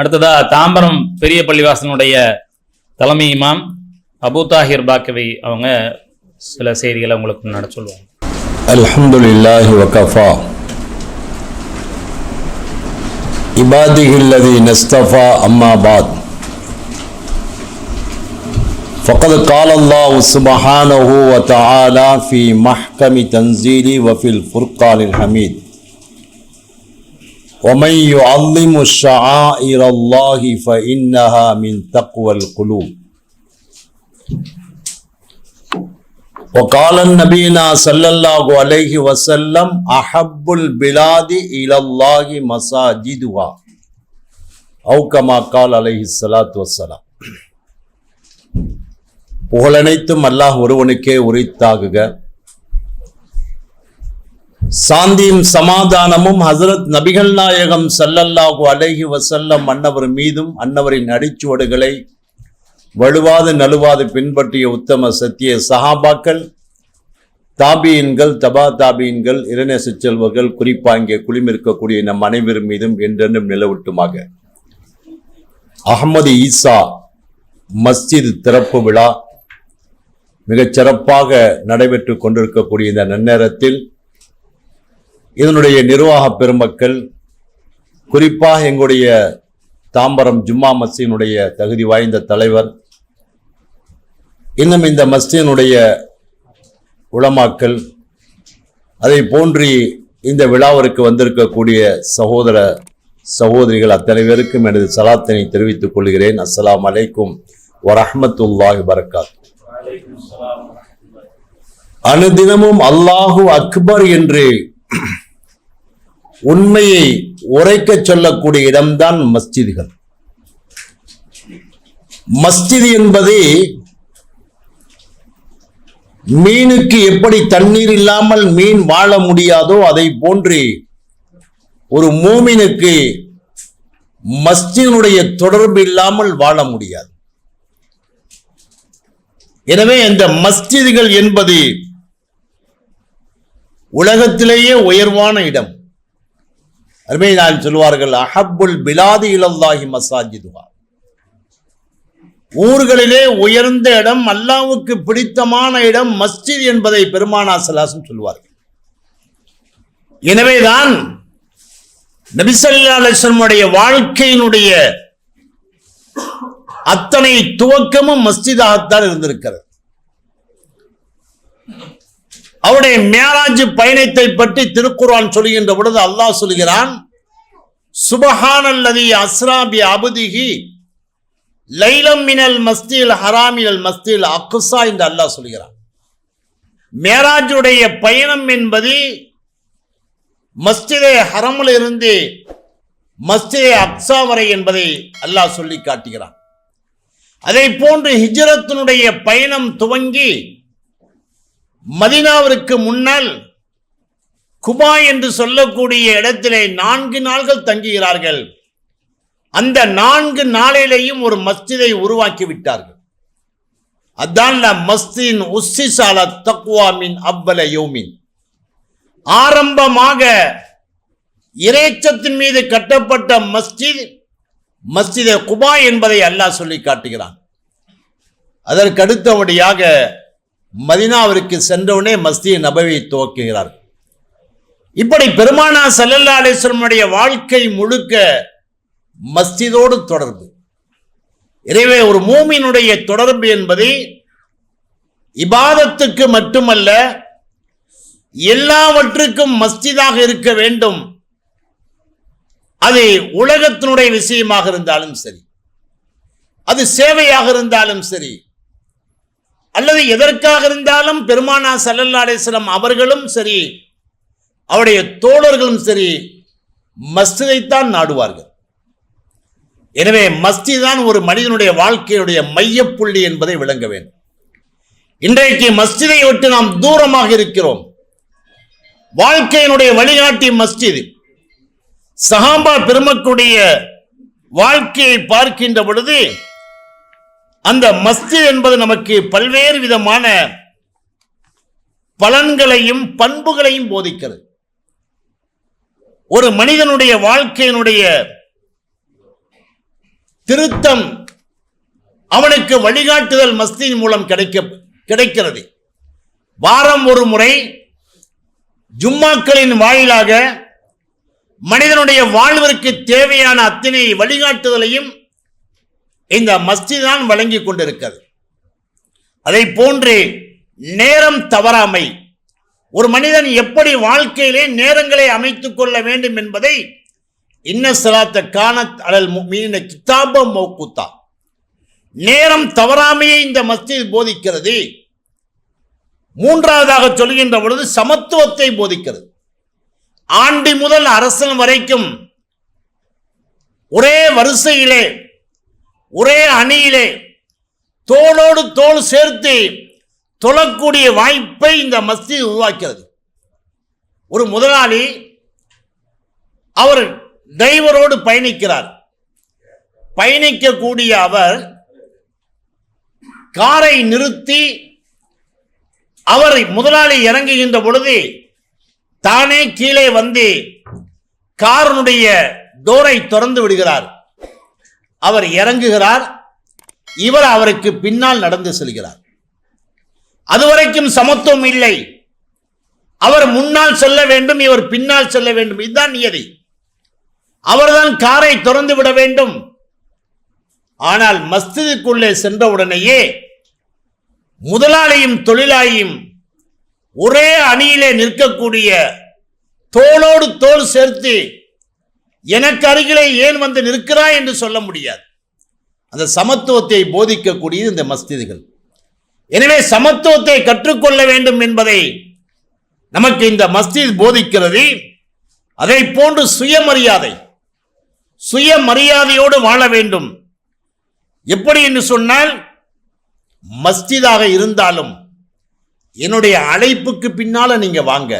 அடுத்ததா தாம்பரம் பெரிய பள்ளிவாசனுடைய தலைமை இமாம் அபு தாஹிர் பாக்கவி அவங்க சில செய்திகளை உங்களுக்கு முன்னாடி சொல்லுவாங்க الحمد لله وكفى عباده الذين اصطفى أما بعد فقد قال الله سبحانه وتعالى في محكم تنزيله وفي الفرقان الحميد ومن يعظم شعائر الله فإنها من تقوى القلوب وقال النبينا صلى الله عليه وسلم أحب البلاد إلى الله مساجدها أو كما قال عليه الصلاة والسلام புகழனைத்தும் அல்லாஹ் ஒருவனுக்கே உரித்தாகுக சாந்தியும் சமாதானமும் ஹசரத் நபிகள் நாயகம் சல்லல்லாஹு அலஹி வசல்லம் அன்னவர் மீதும் அன்னவரின் அடிச்சுவடுகளை வலுவாது நழுவாது பின்பற்றிய உத்தம சத்திய சஹாபாக்கள் தாபியின்கள் தபா தாபியின்கள் இரணேச செல்வர்கள் குறிப்பாக இங்கே குளிமிருக்கக்கூடிய நம் அனைவரும் மீதும் என்றென்றும் நிலவட்டுமாக. அகமது ஈசா மஸ்ஜித் திறப்பு விழா மிகச் சிறப்பாக நடைபெற்று கொண்டிருக்கக்கூடிய இந்த நன்னேரத்தில் இதனுடைய நிர்வாக பெருமக்கள் குறிப்பாக எங்களுடைய தாம்பரம் ஜும்மா மஸ்ஜினுடைய தகுதி வாய்ந்த தலைவர் இன்னும் இந்த மஸ்ஜினுடைய உளமாக்கல் அதை போன்று இந்த விழாவிற்கு வந்திருக்கக்கூடிய சகோதர சகோதரிகள் அத்தனை பேருக்கும் எனது சலாத்தினை தெரிவித்துக் கொள்கிறேன். அஸ்ஸலாமு அலைக்கும் வரஹ்மத்துல்லாஹி வரகாத் அனுதினமும் அல்லாஹு அக்பர் என்று உண்மையை உரைக்கச் சொல்லக்கூடிய இடம்தான் மஸ்ஜிதுகள். மஸ்ஜித் என்பது மீனுக்கு எப்படி தண்ணீர் இல்லாமல் மீன் வாழ முடியாதோ அதை போன்று ஒரு மூமினுக்கு மஸ்ஜினுடைய தொடர்பு இல்லாமல் வாழ முடியாது. எனவே இந்த மஸ்ஜிதுகள் என்பது உலகத்திலேயே உயர்வான இடம். அருமை நான் சொல்வார்கள் அஹப்புல் பிலாதி இலல்லாஹி மசாஜிதுவா ஊர்களிலே உயர்ந்த இடம் அல்லாவுக்கு பிடித்தமான இடம் மஸ்ஜித் என்பதை பெருமானா சலாசன் சொல்வார்கள். எனவேதான் நபிசல்லா அலிஸ்லமுடைய வாழ்க்கையினுடைய அத்தனை துவக்கமும் மஸ்ஜிதாகத்தான் இருந்திருக்கிறது. அவருடைய மேராஜ் பயணத்தை பற்றி திருக்குறான் சொல்கின்ற பொழுது அல்லாஹ் சொல்கிறான் சுபஹானல்லதி அஸ்ராபி அபுதிகி லைலம் மினல் மஸ்தில் ஹராமினல் மஸ்தில் அக்குசா என்று அல்லாஹ் சொல்கிறான். மேராஜுடைய பயணம் என்பது மஸ்ஜிதே ஹரமில் இருந்து மஸ்ஜிதே அக்ஸா வரை என்பதை அல்லாஹ் சொல்லி காட்டுகிறான். அதை போன்று ஹிஜ்ரத்தினுடைய பயணம் துவங்கி மதினாவிற்கு முன்னால் குபா என்று சொல்லக்கூடிய இடத்திலே நான்கு நாள்கள் தங்குகிறார்கள். அந்த நான்கு நாளிலேயும் ஒரு மஸ்ஜிதை உருவாக்கி விட்டார்கள் அதான் மஸ்தின் உஸ்ஸிசால தக்வாமின் அவ்வல யோமின். ஆரம்பமாக இறைச்சத்தின் மீது கட்டப்பட்ட மஸ்ஜித் மஸ்ஜிதே குபா என்பதை அல்லாஹ் சொல்லி காட்டுகிறான். அதற்கு அடுத்தபடியாக மதினாவிற்கு சென்றவுடனே மஸ்ஜித் நபவை துவக்குகிறார். இப்படி பெருமானா சல்லல்லா அலிஸ்லமுடைய வாழ்க்கை முழுக்க மஸ்ஜிதோடு தொடர்பு. எனவே ஒரு மூமினுடைய தொடர்பு என்பது இபாதத்துக்கு மட்டுமல்ல எல்லாவற்றுக்கும் மஸ்ஜிதாக இருக்க வேண்டும். அது உலகத்தினுடைய விஷயமாக இருந்தாலும் சரி அது சேவையாக இருந்தாலும் சரி அல்லது எதற்காக இருந்தாலும் பெருமானா சல்லல்லா அலிஸ்லாம் அவர்களும் சரி அவருடைய தோழர்களும் சரி மஸ்ஜிதைத்தான் நாடுவார்கள். எனவே மஸ்ஜித் தான் ஒரு மனிதனுடைய வாழ்க்கையுடைய மையப்புள்ளி என்பதை விளங்க வேண்டும். இன்றைக்கு மஸ்ஜிதை விட்டு நாம் தூரமாக இருக்கிறோம். வாழ்க்கையினுடைய வழிகாட்டி மஸ்ஜித். சஹாம்பா பெருமக்குடைய வாழ்க்கையை பார்க்கின்ற பொழுது அந்த மஸ்ஜித் என்பது நமக்கு பல்வேறு விதமான பலன்களையும் பண்புகளையும் போதிக்கிறது. ஒரு மனிதனுடைய வாழ்க்கையினுடைய திருத்தம் அவனுக்கு வழிகாட்டுதல் மஸ்தின் மூலம் கிடைக்க கிடைக்கிறது. வாரம் ஒரு முறை ஜும்மாக்களின் வாயிலாக மனிதனுடைய வாழ்விற்கு தேவையான அத்தனை வழிகாட்டுதலையும் இந்த மஸ்ஜிதான் தான் வழங்கி கொண்டிருக்கிறது. அதை போன்று நேரம் தவறாமை. ஒரு மனிதன் எப்படி வாழ்க்கையிலே நேரங்களை அமைத்துக் கொள்ள வேண்டும் என்பதை இன்ன சலாத்த காணத் அலல் மீன கித்தாபம் மௌக்குத்தா. நேரம் தவறாமையை இந்த மஸ்ஜித் போதிக்கிறது. மூன்றாவதாக சொல்கின்ற பொழுது சமத்துவத்தை போதிக்கிறது. ஆண்டி முதல் அரசன் வரைக்கும் ஒரே வரிசையிலே ஒரே அணியிலே தோளோடு தோல் சேர்த்து தொழக்கூடிய வாய்ப்பை இந்த மஸ்ஜித் உருவாக்கிறது. ஒரு முதலாளி அவர் டிரைவரோடு பயணிக்கிறார். பயணிக்கக்கூடிய அவர் காரை நிறுத்தி அவர் முதலாளி இறங்குகின்ற பொழுது தானே கீழே வந்து காரனுடைய டோரை திறந்து விடுகிறார். அவர் இறங்குகிறார். இவர் அவருக்கு பின்னால் நடந்து செல்கிறார். அதுவரைக்கும் சமத்துவம் இல்லை. அவர் முன்னால் செல்ல வேண்டும் இவர் பின்னால் செல்ல வேண்டும். இதுதான் நியதி. அவர்தான் காரை திறந்து விட வேண்டும். ஆனால் மஸ்திதுக்குள்ளே சென்றவுடனேயே முதலாளியும் தொழிலாளியும் ஒரே அணியிலே நிற்கக்கூடிய தோளோடு தோல் சேர்த்து எனக்கு அருகிலே ஏன் வந்து நிற்கிறாய் என்று சொல்ல முடியாது. அந்த சமத்துவத்தை போதிக்கக்கூடியது இந்த மஸ்திதுகள் எனவே சமத்துவத்தை கற்றுக்கொள்ள வேண்டும் என்பதை நமக்கு இந்த மஸ்ஜித் போதிக்கிறது. அதை போன்று சுயமரியாதை சுயமரியாதையோடு வாழ வேண்டும். எப்படி என்று சொன்னால் மஸ்ஜிதாக இருந்தாலும் என்னுடைய அழைப்புக்கு பின்னால நீங்க வாங்க.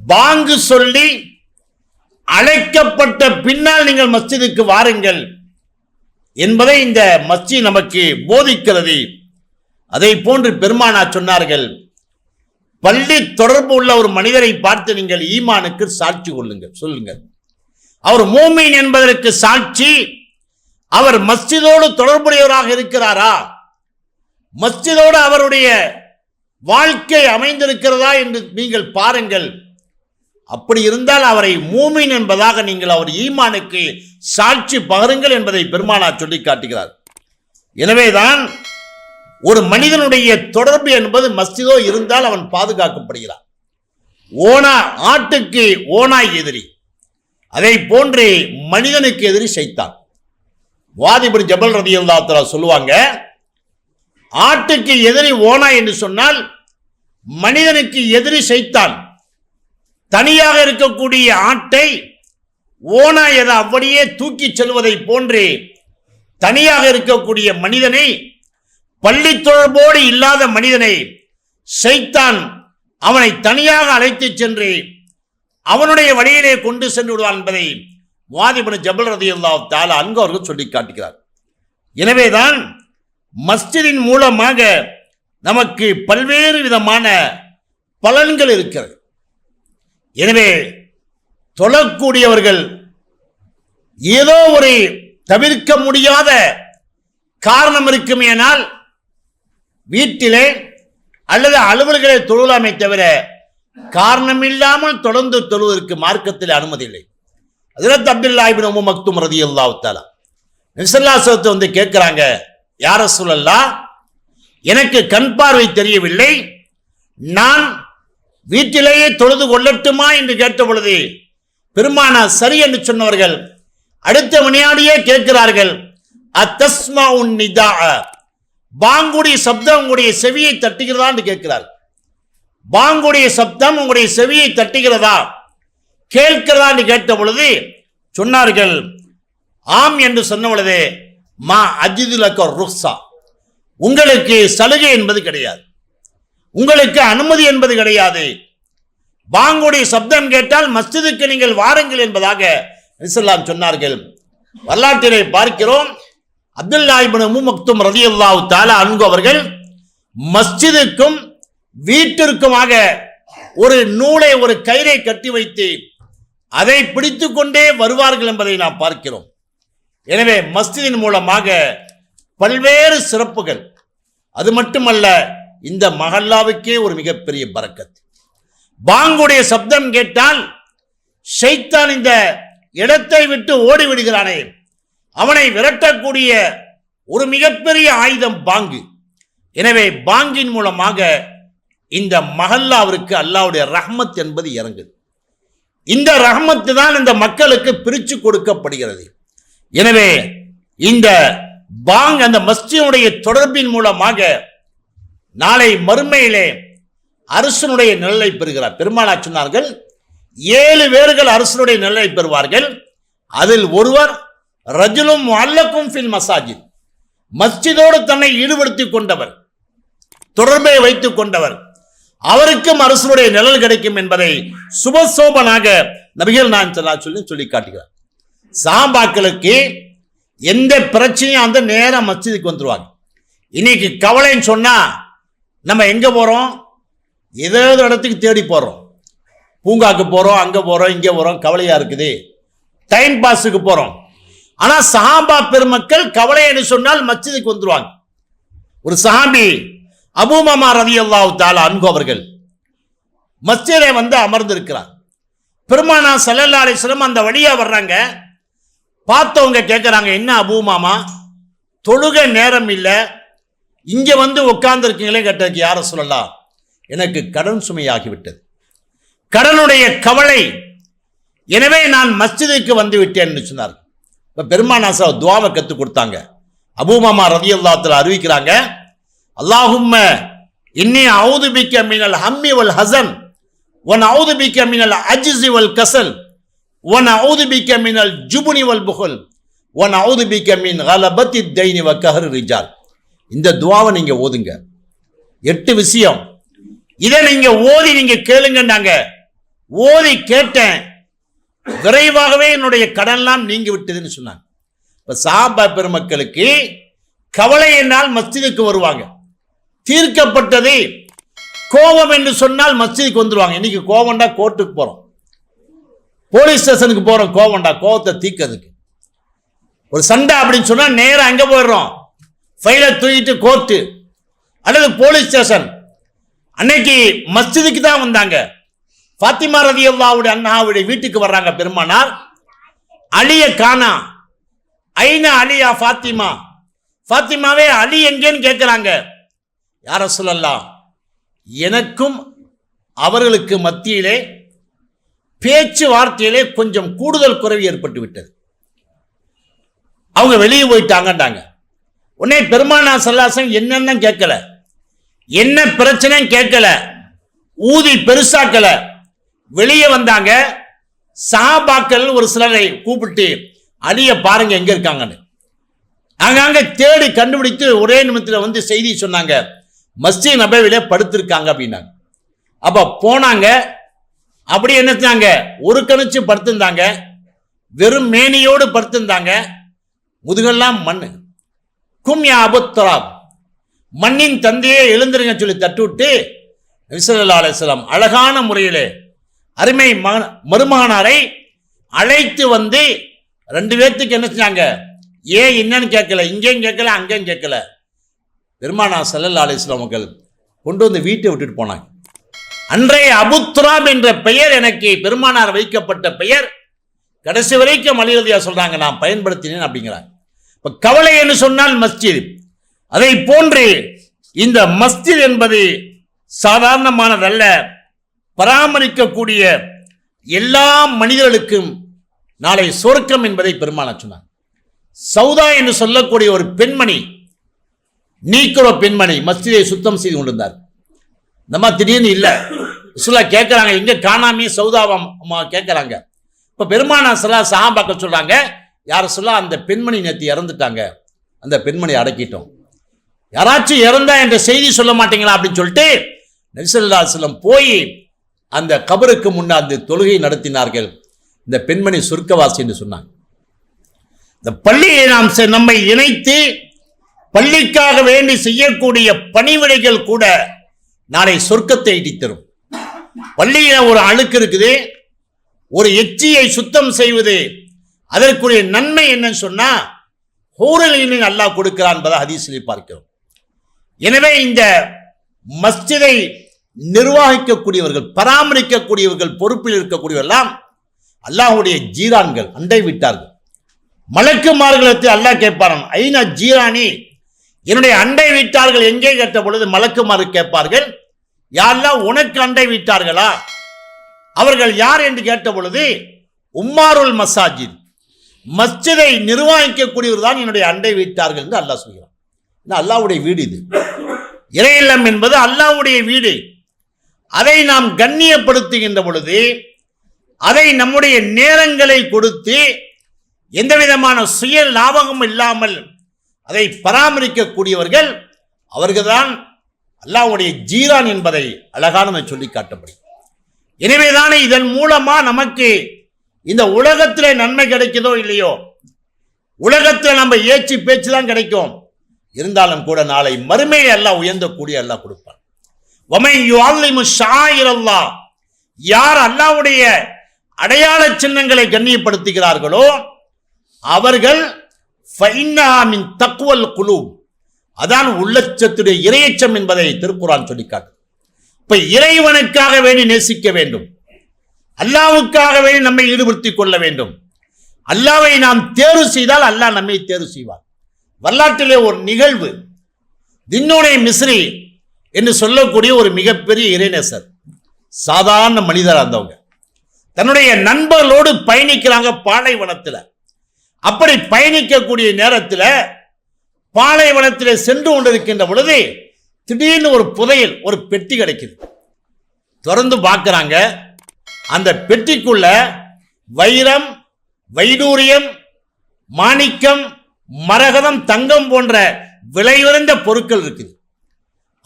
பாங்கு சொல்லி அழைக்கப்பட்ட பின்னால் நீங்கள் மஸ்ஜிதுக்கு வாருங்கள் என்பதை இந்த மஸ்ஜித் நமக்கு போதிக்கிறது. அதை போன்று பெருமானா சொன்னார்கள் பள்ளி தொடர்பு உள்ள ஒரு மனிதரை பார்த்து நீங்கள் ஈமானுக்கு சாட்சி கொள்ளுங்கள் சொல்லுங்கள். அவர் மூமீன் என்பதற்கு சாட்சி அவர் மஸ்ஜிதோடு தொடர்புடையவராக இருக்கிறாரா? மஸ்ஜிதோடு அவருடைய வாழ்க்கை அமைந்திருக்கிறதா என்று நீங்கள் பாருங்கள். அப்படி இருந்தால் அவரை மூமின் என்பதாக நீங்கள் அவர் ஈமானுக்கு சாட்சி பகருங்கள் என்பதை பெருமானார் சொல்லி காட்டுகிறார். எனவேதான் ஒரு மனிதனுடைய தொடர்பு என்பது மஸ்திதோ இருந்தால் அவன் பாதுகாக்கப்படுகிறான். ஓனா ஆட்டுக்கு ஓனாய் எதிரி. அதை போன்று மனிதனுக்கு எதிரி சைத்தான். வாதிபுரி ஜபல் ரதி சொல்லுவாங்க ஆட்டுக்கு எதிரி ஓனா என்று சொன்னால் மனிதனுக்கு எதிரி சைத்தான். தனியாக இருக்கக்கூடிய ஆட்டை ஓனா எதை அப்படியே தூக்கிச் செல்வதை போன்று தனியாக இருக்கக்கூடிய மனிதனை பள்ளி தொடர்போடு இல்லாத மனிதனை சைத்தான் அவனை தனியாக அழைத்துச் சென்று அவனுடைய வழியிலே கொண்டு சென்று விடுவான் என்பதை வாதிபன ஜபல் ரதி தால அங்கு அவர்கள் சொல்லி காட்டுகிறார். எனவேதான் மஸ்ஜிதின் மூலமாக நமக்கு பல்வேறு விதமான பலன்கள் இருக்கிறது. எனவே தொழக்கூடியவர்கள் ஏதோ ஒரு தவிர்க்க முடியாத காரணம் இருக்குமேனால் வீட்டிலே அல்லது அலுவல்களை தொழுலாமை தவிர காரணமில்லாமல் தொடர்ந்து தொழுவதற்கு மார்க்கத்தில் அனுமதி இல்லை. அதிரத் அப்துல்லா இபின் மக்தும் ரதி அல்லாஹாலா நிசல்லாசத்தை வந்து கேட்கிறாங்க யார சொல்லல்லா எனக்கு கண் பார்வை தெரியவில்லை. நான் வீட்டிலேயே தொழுது கொள்ளட்டுமா என்று கேட்ட பொழுது பெருமானா சரி என்று சொன்னவர்கள் அடுத்த வினையாடியே கேட்கிறார்கள் அத்தஸ்மா உன் நிதா பாங்குடைய சப்தம் உங்களுடைய செவியை தட்டுகிறதா என்று கேட்கிறார் பாங்குடைய சப்தம் உங்களுடைய செவியை தட்டுகிறதா கேட்கிறதா என்று கேட்ட பொழுது சொன்னார்கள் ஆம் என்று சொன்ன பொழுது மா அஜிதுலக்க ருக்ஸா உங்களுக்கு சலுகை என்பது கிடையாது. உங்களுக்கு அனுமதி என்பது கிடையாது. பாங்குடைய சப்தம் கேட்டால் மஸ்ஜிதுக்கு நீங்கள் வாருங்கள் என்பதாக இஸ்லாம் சொன்னார்கள். வரலாற்றிலே பார்க்கிறோம். அப்துல் இப்னு மக்தும் ரதி ரலியல்லாஹு தாலா அன்பு அவர்கள் மஸ்ஜிதுக்கும் வீட்டிற்குமாக ஒரு நூலை ஒரு கயிறை கட்டி வைத்து அதை பிடித்து கொண்டே வருவார்கள் என்பதை நாம் பார்க்கிறோம். எனவே மஸ்ஜிதின் மூலமாக பல்வேறு சிறப்புகள். அது மட்டுமல்ல இந்த மகல்லாவுக்கே ஒரு மிகப்பெரிய பரக்கத் பாங்குடைய சப்தம் கேட்டால் ஷைத்தான் இந்த இடத்தை விட்டு ஓடி விடுகிறானே. அவனை விரட்டக்கூடிய ஒரு மிகப்பெரிய ஆயுதம் பாங்கு. எனவே பாங்கின் மூலமாக இந்த மஹல்லாவிற்கு அல்லாவுடைய ரஹ்மத் என்பது இறங்குது. இந்த ரஹ்மத்து தான் இந்த மக்களுக்கு பிரித்து கொடுக்கப்படுகிறது. எனவே இந்த பாங் அந்த மஸ்ஜினுடைய தொடர்பின் மூலமாக நாளை மறுமையிலே அரசனுடைய நிழலை பெறுகிறார். பெருமாளா சொன்னார்கள் ஏழு பேர்கள் அரசனுடைய நிழலை பெறுவார்கள். அதில் ஒருவர் ரஜுலும் அல்லக்கும் ஃபில் மசாஜித் மஸ்ஜிதோடு தன்னை ஈடுபடுத்தி கொண்டவர் தொடர்பை வைத்துக் கொண்டவர். அவருக்கும் அரசனுடைய நிழல் கிடைக்கும் என்பதை சுபசோபனாக நபிகள் நான் சொல்லி சொல்லி காட்டுகிறார். சாம்பாக்களுக்கு எந்த பிரச்சனையும் அந்த நேரம் மஸ்ஜிதுக்கு வந்துருவாங்க. இன்னைக்கு கவலைன்னு சொன்னா நம்ம எங்கே போகிறோம் ஏதோ இடத்துக்கு தேடி போகிறோம் பூங்காக்கு போகிறோம் அங்கே போகிறோம் இங்கே போகிறோம் கவலையாக இருக்குது. டைம் பாஸுக்கு போகிறோம் ஆனால் சஹாபா பெருமக்கள் கவலை என்று சொன்னால் மஸ்ஜிதுக்கு வந்துடுவாங்க ஒரு சஹாபி அபூமமா ரதி அல்லாஹு தாலா அன்பு அவர்கள் மஸ்ஜிதை வந்து அமர்ந்திருக்கிறார். பெருமானா சல்லல்லா அலிஸ்லம் அந்த வழியாக வர்றாங்க. பார்த்தவங்க கேட்குறாங்க என்ன அபூமாமா தொழுக நேரம் இல்லை. இங்கே வந்து உட்கார்ந்துருக்கீங்களே கேட்டதுக்கு யாரை சொல்லலாம்? எனக்கு கடன் சுமையாகிவிட்டது. கடனுடைய கவலை. எனவே நான் மஸ்ஜிதுக்கு வந்து விட்டேன்னு சொன்னார் இப்போ பெருமானாசா துவாவை கற்றுக் கொடுத்தாங்க. அபூமாமா ரதி அல்லாத்தில் அறிவிக்கிறாங்க. அல்லாஹும்ம இன்னி அவுது பிக்க மினல் ஹம்மி வல் ஹசன் ஒன் அவுது பிக்க மினல் அஜிசி வல் கசல் ஒன் அவுது பிக்க மினல் ஜுபுனி வல் புகல் ஒன் அவுது பிக்க மின் ஹலபத்தி தைனி வ கஹர் ரிஜால். இந்த துவாவை நீங்க ஓதுங்க. எட்டு விஷயம். இதை நீங்க ஓதி நீங்க கேளுங்கன்னாங்க. ஓதி கேட்டேன். விரைவாகவே என்னுடைய கடன்லாம் நீங்கி விட்டதுன்னு சொன்னாங்க. இப்ப சாபா பெருமக்களுக்கு கவலை என்னால் மஸ்ஜிதுக்கு வருவாங்க. தீர்க்கப்பட்டது கோபம் என்று சொன்னால் மஸ்ஜிதுக்கு வந்துருவாங்க. இன்னைக்கு கோவம்டா கோர்ட்டுக்கு போறோம். போலீஸ் ஸ்டேஷனுக்கு போறோம். கோவம்டா கோவத்தை தீக்கிறதுக்கு ஒரு சண்டை அப்படின்னு சொன்னா நேராக அங்க போயிடுறோம். ஃபைலை தூக்கிட்டு கோர்ட்டு அல்லது போலீஸ் ஸ்டேஷன் அன்னைக்கு மஸ்ஜிதுக்கு தான் வந்தாங்க. ஃபாத்திமா ரதி அல்லாவுடைய அண்ணாவுடைய வீட்டுக்கு வர்றாங்க பெருமானார். அலிய காணா. ஐநா அலியா ஃபாத்திமா? ஃபாத்திமாவே அலி எங்கேன்னு கேட்குறாங்க யார சொல்லலாம் எனக்கும் அவர்களுக்கு மத்தியிலே பேச்சுவார்த்தையிலே கொஞ்சம் கூடுதல் குறைவு ஏற்பட்டு விட்டது அவங்க வெளியே போயிட்டாங்கன்றாங்க. உடனே பெருமானா சல்லாசம் என்னென்ன கேட்கல. என்ன பிரச்சனைன்னு கேட்கல. ஊதி பெருசாக்கல. வெளியே வந்தாங்க. சாபாக்கள் ஒரு சிலரை கூப்பிட்டு அழிய பாருங்க எங்க இருக்காங்கன்னு. அங்கங்க தேடி கண்டுபிடித்து ஒரே நிமிடத்தில் வந்து செய்தி சொன்னாங்க. மஸ்ஜித் நபவிலே படுத்திருக்காங்க அப்படின்னாங்க. அப்ப போனாங்க. அப்படி என்னத்தாங்க ஒரு கணிச்சு படுத்திருந்தாங்க. வெறும் மேனியோடு படுத்திருந்தாங்க. முதுகெல்லாம் மண்ணு. கும்யா அபுத்தராப் மண்ணின் தந்தையே எழுந்திருங்க சொல்லி தட்டுவிட்டு நபிசல்லா அலிஸ்லாம் அழகான முறையிலே அருமை மகன மருமகனாரை அழைத்து வந்து ரெண்டு பேர்த்துக்கு என்ன செஞ்சாங்க? ஏன் என்னன்னு கேட்கல இங்கேயும் கேட்கல அங்கேயும் கேட்கல. பெருமானா சல்லல்லா அலிஸ்லாம் கொண்டு வந்து வீட்டை விட்டுட்டு போனாங்க. அன்றைய அபுத்ராப் என்ற பெயர் எனக்கு பெருமானார் வைக்கப்பட்ட பெயர். கடைசி வரைக்கும் மலிரதியா சொல்கிறாங்க நான் பயன்படுத்தினேன் அப்படிங்கிறாங்க. இப்போ கவலை என்று சொன்னால் மஸ்ஜித். அதை போன்று இந்த மஸ்ஜித் என்பது சாதாரணமானதல்ல. பராமரிக்கக்கூடிய எல்லா மனிதர்களுக்கும் நாளை சொர்க்கம் என்பதை பெருமான சொன்னார். சௌதா என்று சொல்லக்கூடிய ஒரு பெண்மணி நீக்கிற பெண்மணி மஸ்ஜிதை சுத்தம் செய்து கொண்டிருந்தார். நம்ம திடீர்னு இல்லை. சுல்லா கேட்குறாங்க எங்கே காணாமே சௌதாவம் அம்மா கேட்குறாங்க இப்போ பெருமானா சலா சஹாபாக்க சொல்கிறாங்க யார சொல்ல அந்த பெண்மணி நேற்று இறந்துட்டாங்க. அந்த பெண்மணி அடக்கிட்டோம். யாராச்சும் இறந்தா என்ற செய்தி சொல்ல மாட்டீங்களா அப்படின்னு சொல்லிட்டு நபிசல்லா செல்லம் போய் அந்த கபருக்கு முன்னால் அந்த தொழுகை நடத்தினார்கள். இந்த பெண்மணி சுருக்கவாசி என்று சொன்னாங்க. இந்த பள்ளியை நாம் செ- நம்மை இணைத்து பள்ளிக்காக வேண்டி செய்யக்கூடிய பணிவிடைகள் கூட நாளை சொர்க்கத்தை இடித்தரும். பள்ளியில் ஒரு அழுக்கு இருக்குது. ஒரு எச்சியை சுத்தம் செய்வது அதற்குரிய நன்மை என்னன்னு சொன்னா ஹூரலினை அல்லாஹ் கொடுக்கிறான் என்பதை ஹதீஸில் பார்க்கிறோம். எனவே இந்த மஸ்ஜிதை நிர்வாகிக்கக்கூடியவர்கள் பராமரிக்கக்கூடியவர்கள் பொறுப்பில் இருக்கக்கூடியவர்கள்லாம் அல்லாஹுடைய ஜீரான்கள் அண்டை விட்டார்கள். மலக்குமார்களுக்கு அல்லாஹ் கேட்பாரான் ஐநா ஜீரானி? என்னுடைய அண்டை வீட்டார்கள் எங்கே? கேட்ட பொழுது மலக்குமாறு கேட்பார்கள் யாரெல்லாம் உனக்கு அண்டை வீட்டார்களா? அவர்கள் யார் என்று கேட்ட பொழுது உம்மாருல் மசாஜித். மஸ்ஜிதை நிர்வாகிக்கக்கூடியவர் தான் என்னுடைய அண்டை வீட்டார்கள் என்று அல்லாஹ் சொல்கிறான். இது அல்லாவுடைய வீடு இது. இறையில்லம் என்பது அல்லாவுடைய வீடு. அதை நாம் கண்ணியப்படுத்துகின்ற பொழுது அதை நம்முடைய நேரங்களை கொடுத்து எந்த விதமான சுய லாபமும் இல்லாமல் அதை பராமரிக்கக்கூடியவர்கள் அவர்கள்தான் அல்லாஹ்வுடைய ஜீரான் என்பதை அழகான சொல்லி காட்டப்படும். எனவேதானே இதன் மூலமா நமக்கு இந்த உலகத்தில் நன்மை கிடைக்குதோ இல்லையோ? உலகத்தில் நம்ம ஏச்சு பேச்சு தான் கிடைக்கும். இருந்தாலும் கூட நாளை மறுமையை எல்லாம் உயர்ந்த கூடிய அல்லாஹ் கொடுப்பான். வமை யார் அல்லாவுடைய அடையாள சின்னங்களை கண்ணியப்படுத்துகிறார்களோ அவர்கள் தக்குவல் மின் அதான் உள்ளச்சத்துடைய இரையச்சம் என்பதை திருக்குறான் சொல்லிக்காட்டு. இப்ப இறைவனுக்காக வேண்டி நேசிக்க வேண்டும். அல்லாவுக்காகவே நம்மை ஈடுபடுத்தி கொள்ள வேண்டும். அல்லாவை நாம் தேர்வு செய்தால் அல்லாஹ் நம்மை தேர்வு செய்வார் வரலாற்றிலே ஒரு நிகழ்வு. தின்னுடைய மிஸ்ரி என்று சொல்லக்கூடிய ஒரு மிகப்பெரிய இறைநேசர். சாதாரண மனிதர் இருந்தவங்க. தன்னுடைய நண்பர்களோடு பயணிக்கிறாங்க பாலைவனத்தில். அப்படி பயணிக்கக்கூடிய நேரத்தில் பாலைவனத்தில் சென்று கொண்டிருக்கின்ற பொழுது திடீர்னு ஒரு புதையல் ஒரு பெட்டி கிடைக்குது. திறந்து பார்க்குறாங்க. அந்த பெட்டிக்குள்ள வைரம் வைடூரியம் மாணிக்கம் மரகதம் தங்கம் போன்ற விலையுறந்த பொருட்கள் இருக்குது.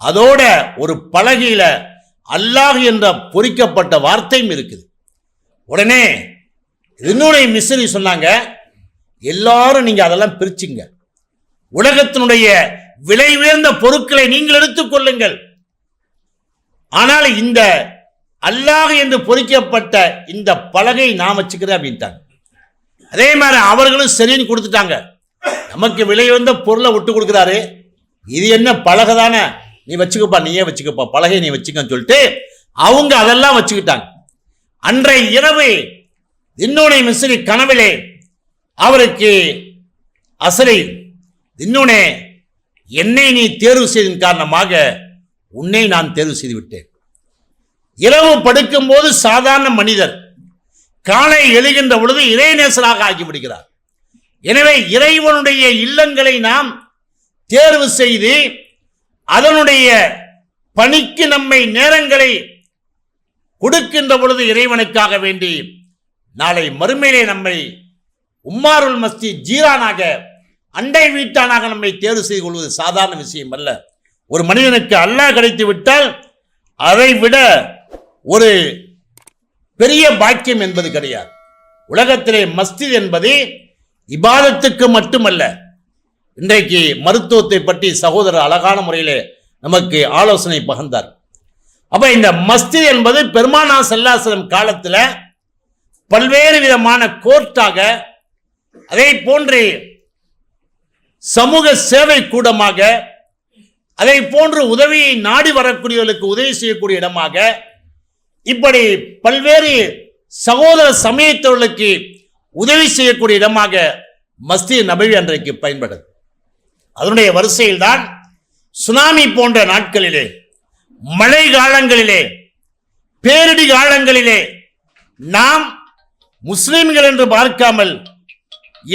அதோட ஒரு பலகையில அல்லாஹ் என்ற பொறிக்கப்பட்ட வார்த்தையும் இருக்குது. உடனே இன்னொரு மிஸ்ரி சொன்னாங்க எல்லாரும் நீங்க அதெல்லாம் பிரிச்சுங்க. உலகத்தினுடைய விலை உயர்ந்த பொருட்களை நீங்கள் எடுத்துக்கொள்ளுங்கள் ஆனால் இந்த அல்லாஹ் என்று பொறிக்கப்பட்ட இந்த பலகை நான் வச்சுக்கிறேன் அப்படின்ட்டாங்க. அதே மாதிரி அவர்களும் சரின்னு கொடுத்துட்டாங்க. நமக்கு விலை வந்த பொருளை விட்டு கொடுக்குறாரு. இது என்ன பலகை தானே? நீ வச்சுக்கப்பா நீயே வச்சுக்கப்பா பலகை நீ வச்சுக்கன்னு சொல்லிட்டு அவங்க அதெல்லாம் வச்சுக்கிட்டாங்க. அன்றைய இரவு இன்னொன்னு மிஸ்ரி கனவிலே அவருக்கு அசலை இன்னொன்னே என்னை நீ தேர்வு செய்தன் காரணமாக உன்னை நான் தேர்வு செய்து விட்டேன் இரவு படுக்கும்போது சாதாரண மனிதர். காலை எழுகின்ற பொழுது இறைநேசராக ஆக்கிவிடுகிறார். எனவே இறைவனுடைய இல்லங்களை நாம் தேர்வு செய்து அதனுடைய பணிக்கு நம்மை நேரங்களை கொடுக்கின்ற பொழுது இறைவனுக்காக வேண்டி நாளை மறுமையிலே நம்மை உம்மாருல் மஸ்தி ஜீரானாக அண்டை வீட்டானாக நம்மை தேர்வு செய்து கொள்வது சாதாரண விஷயம் அல்ல. ஒரு மனிதனுக்கு அல்லாஹ் கிடைத்து விட்டால் அதை விட ஒரு பெரிய பாக்கியம் என்பது கிடையாது. உலகத்திலே மஸ்ஜித் என்பது இபாதத்துக்கு மட்டுமல்ல. இன்றைக்கு மருத்துவத்தை பற்றி சகோதரர் அழகான முறையிலே நமக்கு ஆலோசனை பகிர்ந்தார். அப்ப இந்த மஸ்ஜித் என்பது பெருமானா செல்லாசலம் காலத்தில் பல்வேறு விதமான கோர்ட்டாக அதே போன்று சமூக சேவை கூடமாக அதை போன்று உதவியை நாடி வரக்கூடியவர்களுக்கு உதவி செய்யக்கூடிய இடமாக இப்படி பல்வேறு சகோதர சமயத்தவர்களுக்கு உதவி செய்யக்கூடிய இடமாக மஸ்ஜித் நபவி அன்றைக்கு பயன்படுது. அதனுடைய வரிசையில்தான் சுனாமி போன்ற நாட்களிலே மழை காலங்களிலே பேரிடி காலங்களிலே நாம் முஸ்லிம்கள் என்று பார்க்காமல்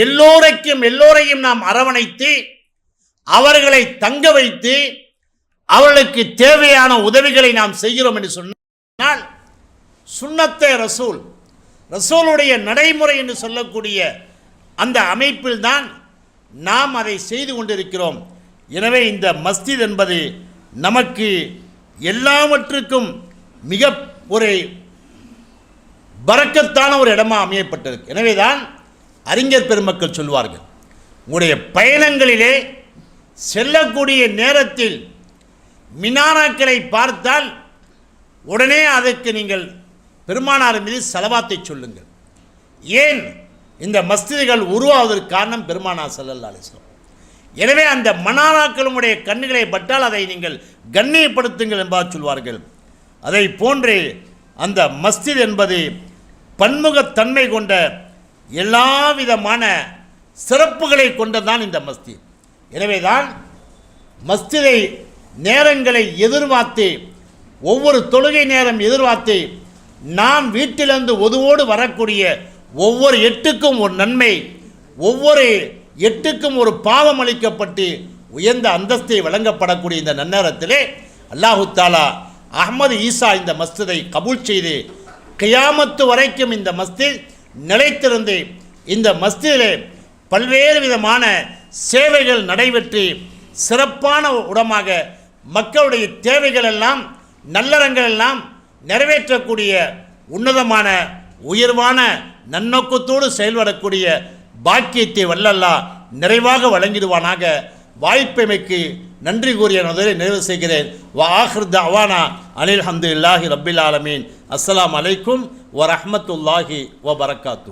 எல்லோரைக்கும் எல்லோரையும் நாம் அரவணைத்து அவர்களை தங்க வைத்து அவர்களுக்கு தேவையான உதவிகளை நாம் செய்கிறோம் என்று சொன்னால் சுண்ணத்தை ரசூல் ரசூலுடைய நடைமுறை என்று சொல்லக்கூடிய அந்த அமைப்பில்தான் நாம் அதை செய்து கொண்டிருக்கிறோம். எனவே இந்த மஸ்ஜித் என்பது நமக்கு எல்லாவற்றுக்கும் மிக ஒரு பறக்கத்தான ஒரு இடமா அமையப்பட்டிருக்கு. எனவேதான் அறிஞர் பெருமக்கள் சொல்வார்கள் உங்களுடைய பயணங்களிலே செல்லக்கூடிய நேரத்தில் மினாராக்களை பார்த்தால் உடனே அதற்கு நீங்கள் பெருமானார் மீது செலவாத்தை சொல்லுங்கள். ஏன் இந்த மஸ்திதிகள் உருவாவதற்கு காரணம் பெருமானா செல்லல்லா அலிஸ்லாம் எனவே அந்த மனாராக்களுடைய கண்ணுகளை பட்டால் அதை நீங்கள் கண்ணியப்படுத்துங்கள் என்பதாக சொல்வார்கள். அதை போன்றே அந்த மஸ்ஜித் என்பது பன்முகத்தன்மை கொண்ட எல்லா விதமான சிறப்புகளை கொண்டதான் இந்த மஸ்ஜித். எனவேதான் மஸ்ஜிதை நேரங்களை எதிர்பார்த்து ஒவ்வொரு தொழுகை நேரம் எதிர்பார்த்து நாம் வீட்டிலிருந்து ஒதுவோடு வரக்கூடிய ஒவ்வொரு எட்டுக்கும் ஒரு நன்மை ஒவ்வொரு எட்டுக்கும் ஒரு பாவம் அளிக்கப்பட்டு உயர்ந்த அந்தஸ்தை வழங்கப்படக்கூடிய இந்த நன்னேரத்திலே அல்லாஹு தாலா அகமது ஈசா இந்த மஸ்ஜிதை கபூல் செய்து கியாமத்து வரைக்கும் இந்த மஸ்தில் நிலைத்திருந்து இந்த மஸ்திலே பல்வேறு விதமான சேவைகள் நடைபெற்று சிறப்பான உடமாக மக்களுடைய தேவைகள் எல்லாம் நல்லறங்கள் எல்லாம் நிறைவேற்றக்கூடிய உன்னதமான உயர்வான நன்னோக்கத்தோடு செயல்படக்கூடிய பாக்கியத்தை வல்லல்லா நிறைவாக வழங்கிடுவானாக. வாய்ப்பமைக்கு நன்றி கூறிய முதலில் நிறைவு செய்கிறேன். வா ஆஹிர் அவானா அனில் ஹம்து இல்லாஹி ரபில் ஆலமீன். அஸ்லாம் அலைக்கும் வ ரஹ்மத்துல்லாஹி வ பரக்காத்து